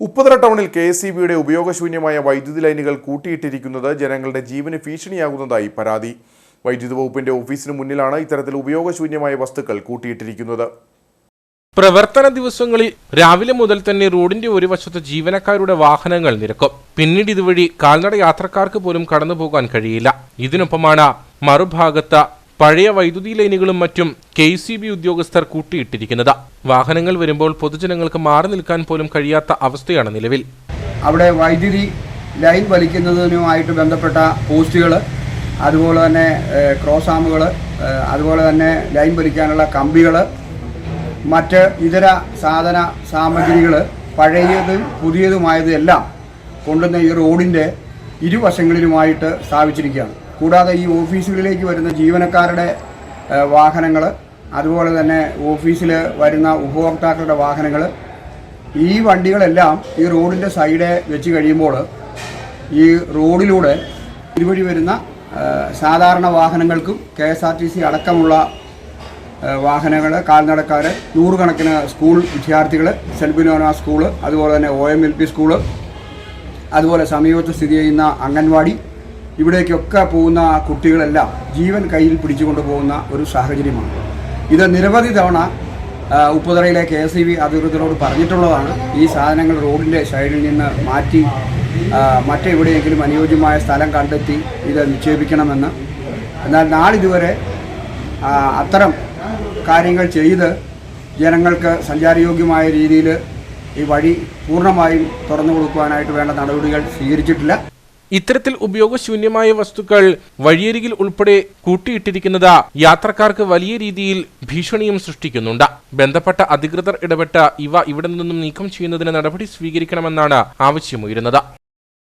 ഉപ്പുതറ ടൗണിൽ K S ബിയുടെ ഉപയോഗശൂന്യമായ വൈദ്യുതി ലൈനുകൾ കൂട്ടിയിട്ടിരിക്കുന്നത് ജനങ്ങളുടെ ജീവന് ഭീഷണിയാകുന്നതായി പരാതി. വൈദ്യുതി വകുപ്പിന്റെ ഓഫീസിന് മുന്നിലാണ് ഇത്തരത്തിൽ ഉപയോഗശൂന്യമായ വസ്തുക്കൾ കൂട്ടിയിട്ടിരിക്കുന്നത്. പ്രവർത്തന ദിവസങ്ങളിൽ രാവിലെ മുതൽ തന്നെ റോഡിന്റെ ഒരു വശത്ത് ജീവനക്കാരുടെ വാഹനങ്ങൾ നിരക്കും. പിന്നീട് ഇതുവഴി കാൽനട യാത്രക്കാർക്ക് പോലും കടന്നു പോകാൻ കഴിയില്ല. ഇതിനൊപ്പമാണ് മറുഭാഗത്ത് പഴയ വൈദ്യുതി ലൈനുകളും മറ്റും കെ സി ബി ഉദ്യോഗസ്ഥർ കൂട്ടിയിട്ടിരിക്കുന്നത്. വാഹനങ്ങൾ വരുമ്പോൾ പൊതുജനങ്ങൾക്ക് മാറി നിൽക്കാൻ പോലും കഴിയാത്ത അവസ്ഥയാണ് നിലവിൽ. അവിടെ വൈദ്യുതി ലൈൻ വലിക്കുന്നതിനുമായിട്ട് ബന്ധപ്പെട്ട പോസ്റ്റുകൾ അതുപോലെ തന്നെ ക്രോസ് ആമുകൾ അതുപോലെ തന്നെ ലൈൻ വലിക്കാനുള്ള കമ്പികൾ മറ്റ് ഇതര സാധന സാമഗ്രികൾ പഴയതും പുതിയതുമായതും എല്ലാം കൊണ്ടുവന്ന ഈ റോഡിന്റെ ഇരുവശങ്ങളിലുമായിട്ട് സ്ഥാപിച്ചിരിക്കുകയാണ്. കൂടാതെ ഈ ഓഫീസുകളിലേക്ക് വരുന്ന ജീവനക്കാരുടെ വാഹനങ്ങൾ അതുപോലെ തന്നെ ഓഫീസിൽ വരുന്ന ഉപഭോക്താക്കളുടെ വാഹനങ്ങൾ ഈ വണ്ടികളെല്ലാം ഈ റോഡിന്റെ സൈഡ് വെച്ച് കഴിയുമ്പോൾ ഈ റോഡിലൂടെ ഇതുവഴി വരുന്ന സാധാരണ വാഹനങ്ങൾക്കും K S R T C അടക്കമുള്ള വാഹനങ്ങൾ കാൽനടക്കാർ നൂറുകണക്കിന് സ്കൂൾ വിദ്യാർത്ഥികൾ സെൽബിനോന സ്കൂൾ അതുപോലെ തന്നെ O M L P school അതുപോലെ സമീപത്ത് സ്ഥിതി ചെയ്യുന്ന അംഗൻവാടി ഇവിടേക്കൊക്കെ പോകുന്ന കുട്ടികളെല്ലാം ജീവൻ കയ്യിൽ പിടിച്ചുകൊണ്ട് പോകുന്ന ഒരു സാഹചര്യമാണ്. ഇത് നിരവധി തവണ ഉപ്പുതറയിലെ കെ എസ് ഇ ബി അധികൃതരോട് പറഞ്ഞിട്ടുള്ളതാണ്. ഈ സാധനങ്ങൾ റോഡിന്റെ സൈഡിൽ നിന്ന് മാറ്റി മറ്റെവിടെയെങ്കിലും അനുയോജ്യമായ സ്ഥലം കണ്ടെത്തി ഇത് നിക്ഷേപിക്കണമെന്ന്. എന്നാൽ നാളിതുവരെ അത്തരം കാര്യങ്ങൾ ചെയ്ത് ജനങ്ങൾക്ക് സഞ്ചാരയോഗ്യമായ രീതിയിൽ ഈ വഴി പൂർണമായും തുറന്നു കൊടുക്കുവാനായിട്ട് വേണ്ട നടപടികൾ സ്വീകരിച്ചിട്ടില്ല. ഇത്തരത്തിൽ ഉപയോഗശൂന്യമായ വസ്തുക്കൾ വഴിയരികിൽ ഉൾപ്പെടെ കൂട്ടിയിട്ടിരിക്കുന്നത് യാത്രക്കാർക്ക് വലിയ രീതിയിൽ ഭീഷണിയും സൃഷ്ടിക്കുന്നുണ്ട്. ബന്ധപ്പെട്ട അധികൃതർ ഇടപെട്ട് ഇവ ഇവിടെ നിന്നും നീക്കം ചെയ്യുന്നതിന് നടപടി സ്വീകരിക്കണമെന്നാണ് ആവശ്യമുയരുന്നത്.